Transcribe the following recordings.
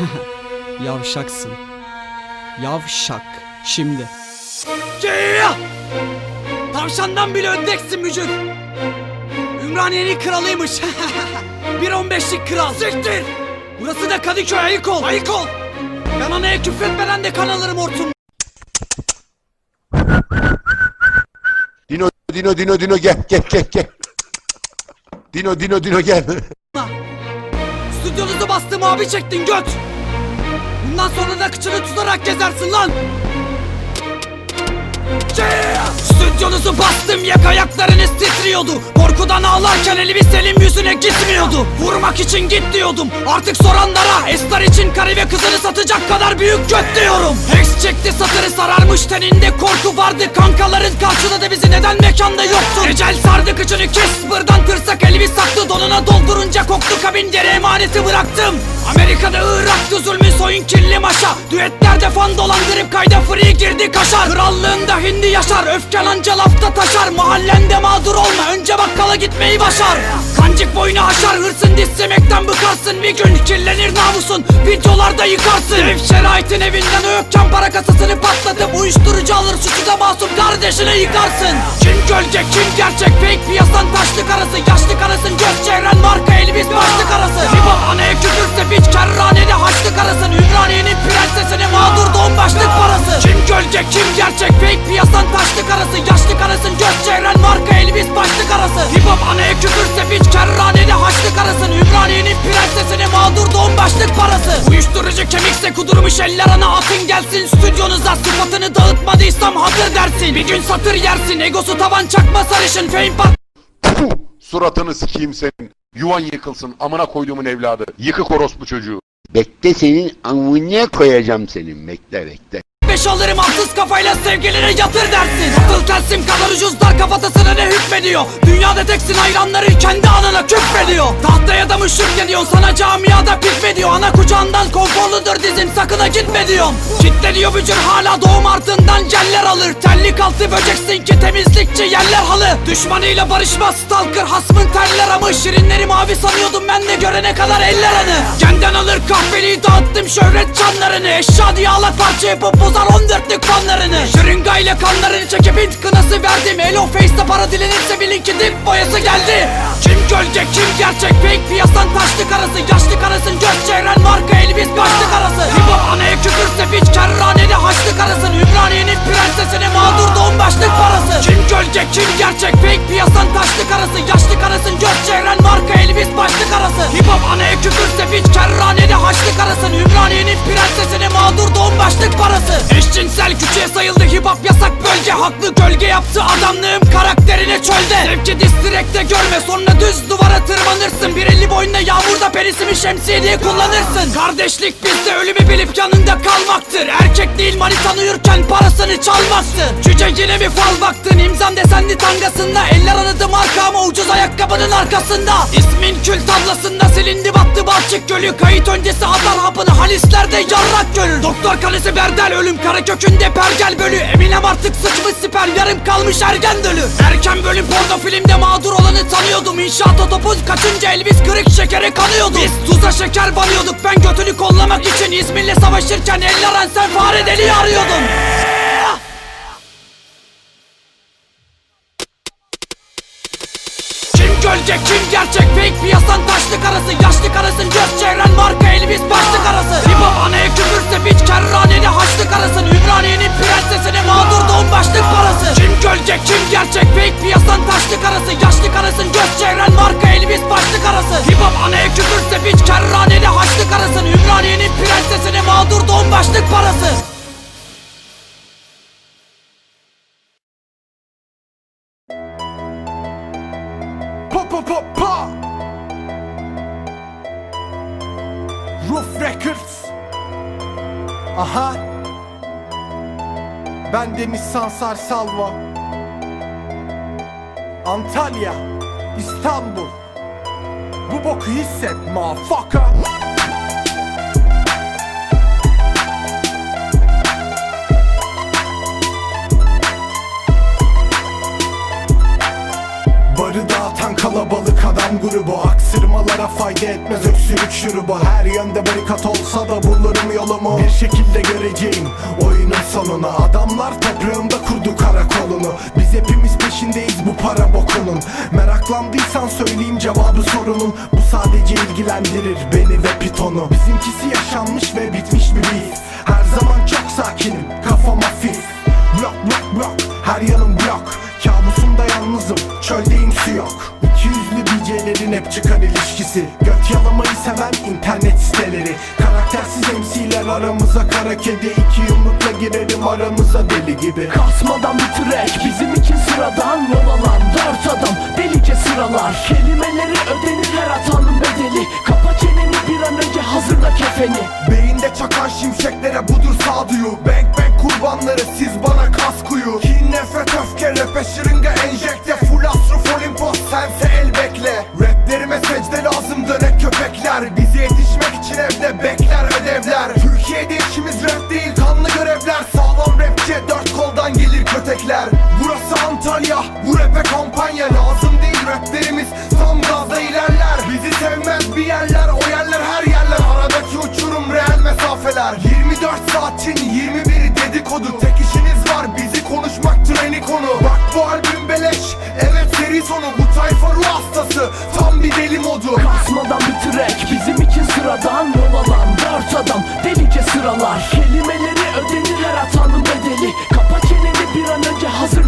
Yavşaksın. Yavşak. Şimdi. Tavşandan bile öndeksin mücür. Ümraniye'nin kralıymış. 1.15'lik kral. Siktir. Burası da Kadıköy ayık ol. Ayık ol. Ben anaya küfretmeden de kan alırım hortum. Dino Dino Dino Dino gel gel gel gel. Dino Dino Dino gel. Stüdyonuzu bastım abi çektin göt. Bundan sonra da kıçını tutarak gezersin lan. Yeah! Stüdyonuzu bastım yak ayaklarınız titriyordu. Korkudan ağlarken elimi Selim yüzüne gitmiyordu. Vurmak için git diyordum. Artık soranlara Estar için karı ve kızını satacak kadar büyük göt diyorum. Hex çekti satırı sararmış teninde korku vardı. Kankaların karşıladı bizi neden mekanda yoktun Ecel sardı kıçını kes buradan tırsak elimi saklı Donuna doldurunca koktu kabin geri emaneti bıraktım. Amerika'da Irak'ta zulmün soyun kirli maşa. Düetlerde fan dolandırıp kayda free girdi kaşar. Krallığında hindi yaşar öfken anca lafta taşar Mahallende mağdur olma. Önce bakkala gitmeyi başar. Kancık boynu aşar hırsın dislemekten bıkarsın. Bir gün kirlenir namusun videolarda yıkarsın. Ev şeraitin evinden öpken para kasasını patlatıp Uyuşturucu alır suçu da masum kardeşine yıkarsın. Kim gölge kim gerçek? Fake piyasan taşlık arası Yaşlık arasın anaya küfürse piç kerranede haçlık arasın Ümraniye'nin prensesine mağdur don başlık parası Uyuşturucu kemikse kudurmuş eller ana atın gelsin Stüdyonuza sıfatını dağıtmadıysam hatır dersin Bir gün satır yersin egosu tavan çakma sarışın Fame pat Suratını sikeyim senin. Yuvan yıkılsın amına koyduğumun evladı. Yıkık orospu çocuğu. Bekle senin amına koyacağım senin. Bekle bekle. Beş alırım haksız kafayla sevgiline yatır dersin. Atıl telsim kadar ucuzlar kafatasına ne hükmediyor? Dünyada teksin hayranları kendi anana küfrediyor. Tahtaya da müşrik geliyor sana camiada pikmediyor Ana kucağından konforludur dizin sakına gitme diyorum. Kitleniyor bücür hala doğum ardından celler alır. Tellik altı böceksin ki temizlikçi yerler halı. Düşmanıyla barışmaz stalker hasmın terler amı. Şirinleri mavi sanıyordum ben de görene kadar eller anı. Genden alır kahveliği dağıttım şöhret çanlarını Eşya diye alak parça yapıp bozar 14'lük fanlarını Şırıngayla kanlarını çekip int kınası verdim. Elo face'te para dilenirse bilin ki dip boyası geldi. Kim gölge kim gerçek? Fake piyasan taşlık arası. Yaşlık arasın göz çevren marka elbis başlık arası. Hip hop anaya küfürse piç kerranede haçlık arasın. Ümraniye'nin prensesine mağdur doğum başlık parası Eşcinsel küçüğe sayıldı hip hop yasak bölge. Haklı gölge yaptı adamlığım karakterine çölde. Zevki distirekte görme sonra düz duvara tırmanırsın. Bir elli boyunda yağmurda perisimi şemsiye diye kullanırsın. Kardeşlik bizde ölümü bilip yanında kalmaktır. Erkek değil manitan uyurken parasını çalmaktır Cüce yine mi fal baktın imzam desenli tangasında. Eller aradı marka ama ucuz ayakkabının arkasında. İsmin kül tablasında silindi battı balçık gölü. Kayıt öncesi atar hapını halislerde yarrak görür. Doktor kalesi berdel ölüm kara kökünde pergel bölü. Eminem artık sıçmış siper. Yarım kalmış ergen dölü. Erken bölüm porno filmde mağdur olanı tanıyordum. İnşaat otopuz kaçınca elbis kırık şekere kanıyordum Biz tuza şeker banıyorduk. Ben götünü kollamak için İzmir'le savaşırken eller sen fare deliği arıyordun gerçek fake piyasan taşlık arası Yaşlık arasın göz çevren marka elbis başlık arası. Hop anaya küfürse piç kerranede haçlık arasın. Ümraniye'nin prensesine mağdur doğum başlık parası. Kim gölge kim gerçek fake piyasan taşlık arası Yaşlık arasın göz çevren marka elbis başlık arası. Hop anaya küfürse piç kerranede haçlık arasın. Ümraniye'nin prensesine mağdur doğum başlık parası Aha. Ben Deniz Sansar Salvo Antalya İstanbul. Bu boku hisset motherfucker fayda eden yetmez öksürük şurubu Her yönde barikat olsa da bulurum yolumu. Bir şekilde göreceğim oyunun sonunu. Adamlar toprağımda kurdu karakolunu. Biz hepimiz peşindeyiz bu para bokunun. Meraklandıysan söyleyeyim cevabı sorunun. Bu sadece ilgilendirir beni ve pitonu. Bizimkisi yaşanmış ve bitmiş bir biz Her zaman çok sakinim kafam hafif. Blok blok blok her yanım blok. Kabusumda yalnızım çöldeyim su yok DJ'lerin hep çıkar ilişkisi. Göt yalamayı seven internet siteleri. Karaktersiz MC'ler aramıza kara kedi İki yumrukla girerim aramıza deli gibi. Kasmadan bir track bizim için sıradan Yol alan dört adam. Delice sıralar Kelimeleri ödenir her hatanın bedeli bir yerler o yerler her yerler. Aradaki uçurum reel mesafeler. 24 saatin 21'i dedikodu. Tek işiniz var bizi konuşmaktır en konu. Bak bu albüm beleş evet seri sonu. Bu tayfa ruh hastası tam bir deli modu. Kasmadan bir track bizim için sıradan. Yol alan dört adam delice sıralar. Kelimeleri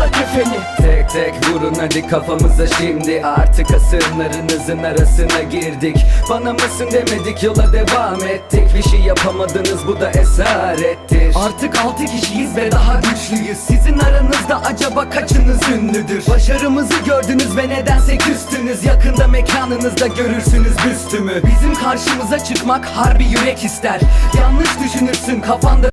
hazırla kefeni. Tek tek vurun hadi kafamıza şimdi. Artık asırlarınızın arasına girdik. Bana mısın demedik yola devam ettik. Bir şey yapamadınız bu da esarettir. Artık altı kişiyiz ve daha güçlüyüz. Sizin aranızda acaba kaçınız ünlüdür? Başarımızı gördünüz ve nedense küstünüz. Yakında mekanınızda görürsünüz büstümü. Bizim karşımıza çıkmak harbi yürek ister. Yanlış düşünürsün kafanda.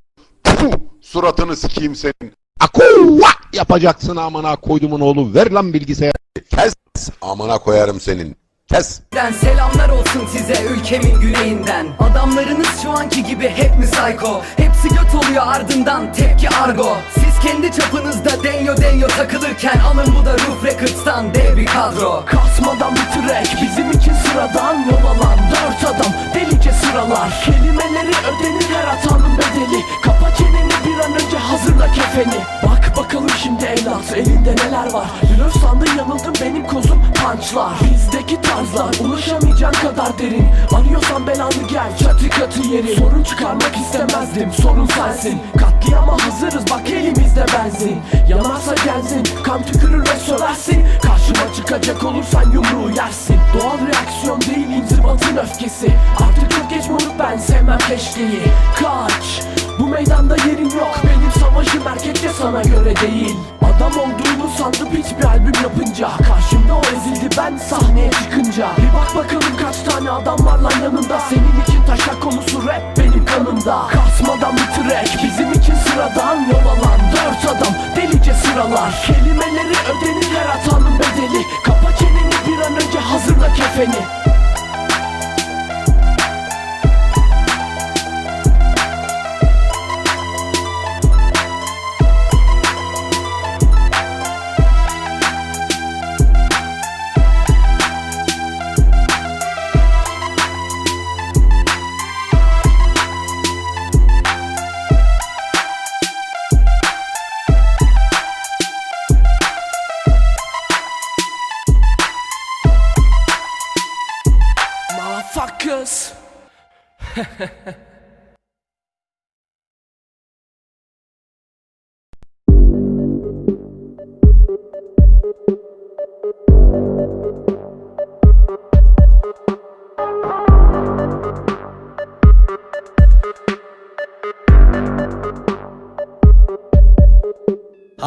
Suratını sikeyim senin. Akuva yapacaksın amına koydumun oğlu. Ver lan bilgisayarı. Kes. Amına koyarım senin. Kes. Selamlar olsun size ülkemin güneyinden Adamlarınız şu anki gibi hep mi psycho Hepsi göt oluyor ardından tepki argo Siz kendi çapınızda denyo denyo takılırken Alın bu da Roof Records'tan dev bir kadro. Kasmadan bir track bizim için sıradan Yol alan dört adam. Delice sıralar Kelimeleri ödenir her hatanın bedeli. Kapa çeneni bir an önce hazırla kefeni. Bak bakalım şimdi evlat elinde neler var? Blöf sandın yanıldın benim kozum punchlar. Bizdeki tarzlar ulaşamayacağın kadar derin. Arıyorsan belanı gel çatı katı yeri Sorun çıkarmak istemezdim sorun sensin. Katliama hazırız bak elimizde benzin Yanarsa gelsin kan tükürür ve söversin. Karşıma çıkacak olursan yumruğu yersin. Doğal reaksiyon değil inzibatın öfkesi. Artık çok geç moruk ben sevmem keşkeyi. Kaç bu meydanda yerin yok. Benim savaşım erkekçe sana göre değil Adam olduğunu sandım hiçbir albüm yapınca. Karşımda o ezildi ben sahneye çıkınca. Bir bak bakalım kaç tane adam var lan yanında. Senin için taşak konusu rap benim kanımda. Kasmadan bir track bizim için sıradan Yol alan dört adam. Delice sıralar Kelimeleri ödenir her hatanın bedeli. Kapa çeneni bir an önce hazırla kefeni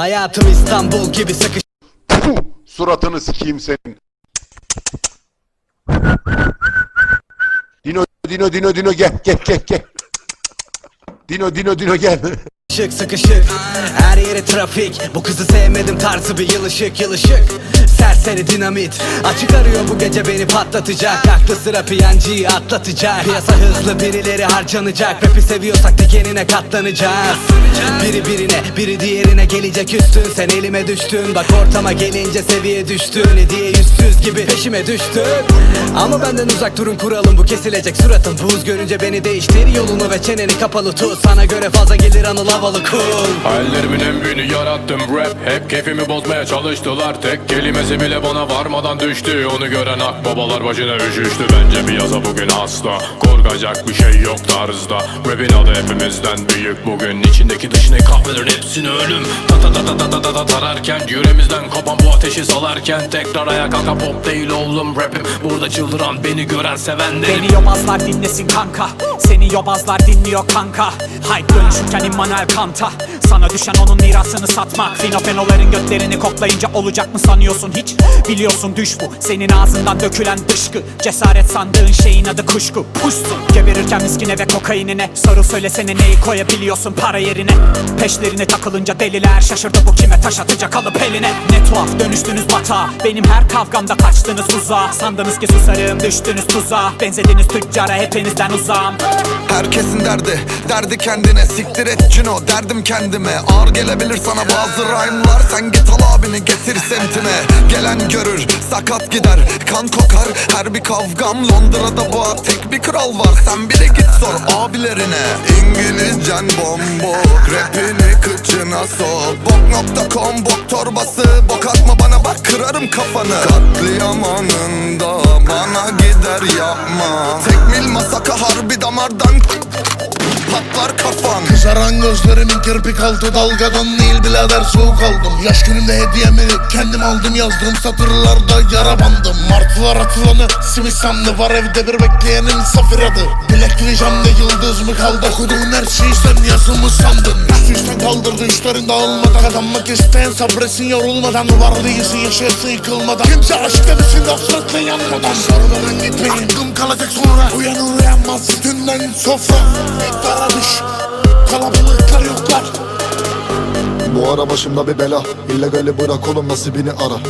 Hayatım İstanbul gibi sıkış suratını sikeyim senin. Dino Dino Dino Dino gel gel gel gel. Dino Dino Dino gel. Sıkışık sıkışık. Her yeri trafik. Bu kızı sevmedim tarzı bir yılışık yılışık. Serseri dinamit. Açık arıyor bu gece beni patlatacak. Aklı sıra piyancıyı atlatacak. Piyasa hızlı birileri harcanacak. Rap'i seviyorsak dikenine katlanacağız. Biri birine biri diğerine gelecek üstün. Sen elime düştün. Bak ortama gelince seviye düştün. Hediye yüzsüz gibi peşime düştün. Ama benden uzak durun kuralım bu kesilecek suratın. Buz görünce beni değiştir yolunu ve çeneni kapalı tut. Sana göre fazla gelir anıl havalı cool Hayallerimin en büyüğünü yarattım. Rap Hep keyfimi bozmaya çalıştılar. Tek kelimesi bile bana varmadan düştü. Onu gören akbabalar başına üşüştü. Bence bir yaza bugün hasta Korkacak bir şey yok tarzda. Rapin adı hepimizden büyük. Bugün İçindeki dışındaki kahvelerin hepsini ölüm. Ta ta ta ta ta ta ta ta tararken Yüreğimizden kopan bu ateşi salarken Tekrar ayağa kalka pop değil oğlum. Rapim Burada çıldıran beni gören sevenlerim Beni yobazlar dinlesin kanka. Seni yobazlar dinliyor kanka. Hype dönüşürken Immanuel Kant'a Sana düşen onun mirasını satmak. Finofenoların götlerini koklayınca olacak mı sanıyorsun hiç? Biliyorsun düş bu. Senin ağzından dökülen dışkı. Cesaret sandığın şeyin adı kuşku. Puşsun Geberirken miskine ve kokainine. Soru söylesene neyi koyabiliyorsun para yerine? Peşlerine takılınca deliler Şaşırdı bu kime taş atacak alıp eline. Ne tuhaf dönüştünüz batağa. Benim her kavgamda kaçtınız uzağa. Sandınız ki susarım düştünüz tuzağa. Benzediniz tüccara hepinizden uzağım. Herkesin derdi, derdi kendine. Siktir et Cino, derdim kendime. Ağır gelebilir sana bazı rhyme'lar. Sen git al abini getir semtime Gelen görür, sakat gider Kan kokar, her bir kavgam Londra'da bu tek bir kral var. Sen bile git sor abilerine. İngilizcen bombok Rapini kıçına sok. Bok.com bok torbası. Bok atma bana bak kırarım kafanı. Katliam anında Bana gider yapma. Tekmil masaka harbi damardan Patlar kafan. Kızaran gözlerimin kirpik altı dalgadan değil birader soğuk aldım. Yaş günümde hediyemi kendim aldım yazdığım satırlarda yara bandım. Martılar atılanı simit sandı. Var evde bir bekleyenin safir adı. Bilekli camda yıldız mı kaldı? Okuduğun her şeyi sen yazı mı sandın. Üstü üstten kaldırdı üstlerin dağılmadan. Kazanmak isteyen sabretsin yorulmadan. Var değilsin yaşayasın yıkılmadan. Kimse aşk demesin hasretle yanmadan. Sarıdan gitmeyin. Aklım kalacak sonra. Uyanır uyanmaz sütünden sofra İktara düş Kalabalıklar Bu ara başımda bir bela. İllegali bırak oğlum nasibini ara.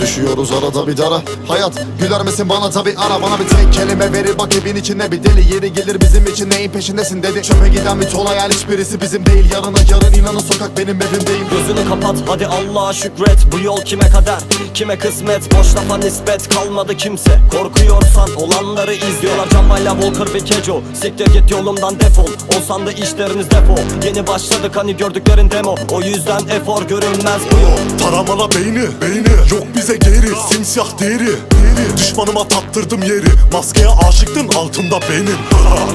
Düşüyoruz arada bir dara. Hayat güler misin bana? Tabi ara. Bana bir tek kelime verir. Bak evin içine bir deli Yeri gelir. Bizim için neyin peşindesin dedi. Çöpe giden bir ton hayal hiçbirisi bizim değil. Yarına yarın inanın sokak benim evimdeyim. Gözünü kapat hadi Allah'a şükret. Bu yol kime kader? Kime kısmet? Boş lafa nispet kalmadı kimse. Korkuyorsan olanları izliyorlar Camayla Volker ve Kejo. Siktir git yolumdan defol. Olsan da işleriniz defo Yeni başladık hani gördüklerin demo. O yüzden efor görünmez bu yol. Taramana beyni, beyni. Yok bize geri, simsiyah deri Düşmanıma tattırdım yeri. Maskeye aşıktın altında benim.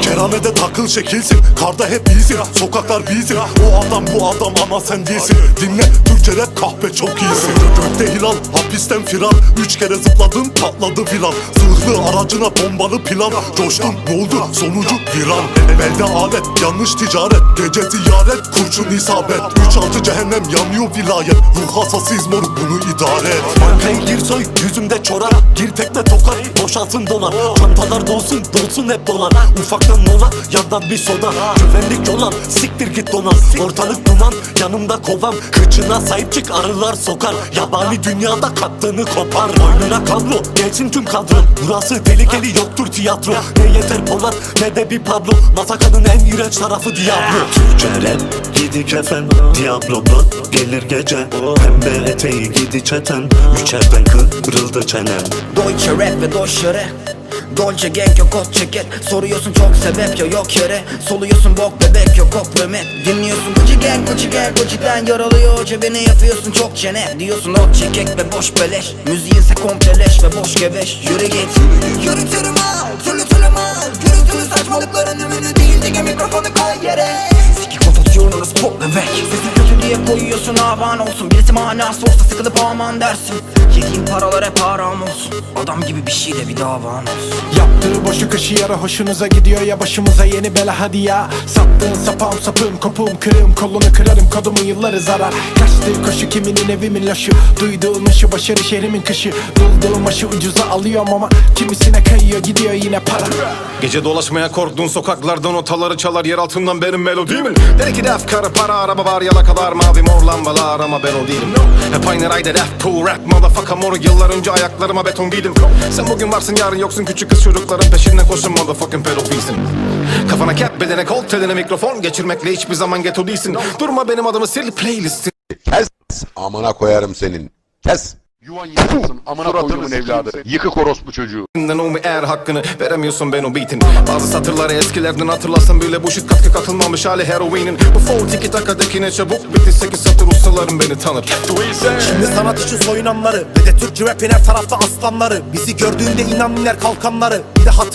Keramede takıl şekilsin. Karda hep iyisin, sokaklar bizim O adam bu adam ama sen değilsin. Dinle Türkçe rap kahpe çok iyisin. Gökte hilal, hapisten firar. Üç kere zıpladın patladı filan Zırhlı aracına bombalı plan. Coştun ne oldu sonucu viran Elde alet yanlış ticaret. Gece ziyaret kurşun isabet. Üç altı cehennem yanıyor vilayet. Ruh hassasıyız moruk bunu idare et. Bankaya gir soy yüzümde çorar Gir tekne tokar boşalsın dolar. Çantalar dolsun dolsun hep dolar. Ufaktan mola yandan bir soda. Güvenlik yolan siktir git donan. Ortalık duman yanımda kovam Kıçına sahip çık arılar sokar Yabani dünyada kattığını kopar. Boynuna kablo gelsin tüm kadro. Burası tehlikeli yoktur tiyatro. Ne yeter Polat ne de bir Pablo. Masakanın en iğrenç tarafı Diablo. Türkçe rap gidi kefen. Diablo'da gelir gece. Pembe eteği gidi çeten. Üçerden kırıldı çenem. Deutsche rap ve Deutsche rap Dolce gang yok kot ceket Soruyorsun çok sebep ya yok yere. Soluyorsun bok bebek yok ok ve met Dinliyorsun Gucci gang Gucci gang Gucci'den yaralıyor cebini yapıyorsun çok çene. Diyorsun ot çekek ve boş beleş. Müziğinse kompleleş ve boş gebeş. Yürü git. Yürütürüm al Türlü türlü mal. Gürültülü saçmalıkların ümünü değil Dige mikrofonu koy yere. Siki kapatıyorum pop bebek. Sesi kötü diye boyuyorsun havan olsun. Birisi manası olsa sıkılıp aman dersin Yediğin paralar hep haram olsun. Adam gibi bir şey de bir davan olsun? Yaptığı boşu kışı yara hoşunuza gidiyor ya başımıza yeni bela hadi ya. Sattığın sapağım sapım kopum kırığım kolunu kırarım kodumu yılları zarar. Kaçtığı koşu kiminin evimin laşı Duyduğum ışı başarı şehrimin kışı. Bulduğum aşı ucuza alıyorum ama Kimisine kayıyor gidiyor yine para. Gece dolaşmaya korktuğun sokaklardan otaları çalar yer altından benim melodimin Der ki def karı para araba var yalakalar mavi mor lambalar ama ben o değilim. Hep aynı rayda def cool rap motherfucker mor Yıllar önce ayaklarıma beton giydim. Sen bugün varsın yarın yoksun. Küçük kız çocukların peşinden koşun motherfucking pedofilsin Kafana cap bedene kol teline mikrofon. Geçirmekle hiçbir zaman ghetto değilsin. Durma benim adımı sil playlistin. Kes amına koyarım senin. Kes. Yuvan yıkılsın amına koyduğumun evladı. Yıkık orospu çocuğu. O mu eğer hakkını veremiyorsun ben o beatin? Bazı satırları eskilerden hatırlasın bile bu shit katkı katılmamış hali heroinin. Bu flow tiki takadakine çabuk bitti sekiz satır ustalarım beni tanır. Şimdi sanat için soyunanları Ve de Türkçü rapin her tarafta aslanları. Bizi gördüğünde inan iner kalkanları Bir de hatır